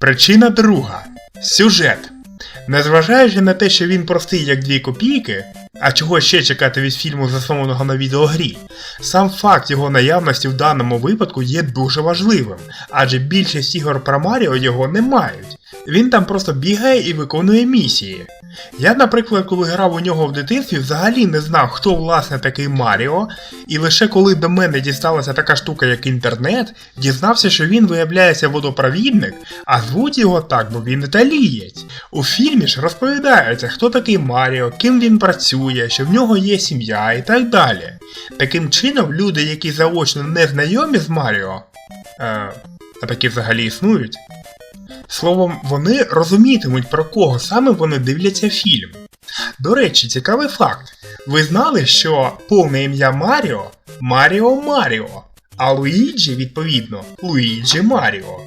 Причина друга сюжет. Незважаючи на те, що він простий як дві копійки, а чого ще чекати від фільму, заснованого на відеогрі, сам факт його наявності в даному випадку є дуже важливим, адже більшість ігор про Маріо його не мають. Він там просто бігає і виконує місії. Я, наприклад, коли грав у нього в дитинстві, взагалі не знав, хто власне такий Маріо, і лише коли до мене дісталася така штука, як інтернет, дізнався, що він виявляється водопровідник, а звуть його так, бо він італієць. У фільмі ж розповідається, хто такий Маріо, ким він працює, що в нього є сім'я і так далі. Таким чином, люди, які заочно не знайомі з Маріо, е, а такі взагалі існують. Словом, вони розумітимуть, про кого саме вони дивляться фільм. До речі, цікавий факт. Ви знали, що повне ім'я Маріо Маріо Маріо, а Луїджі, відповідно, Луїджі Маріо.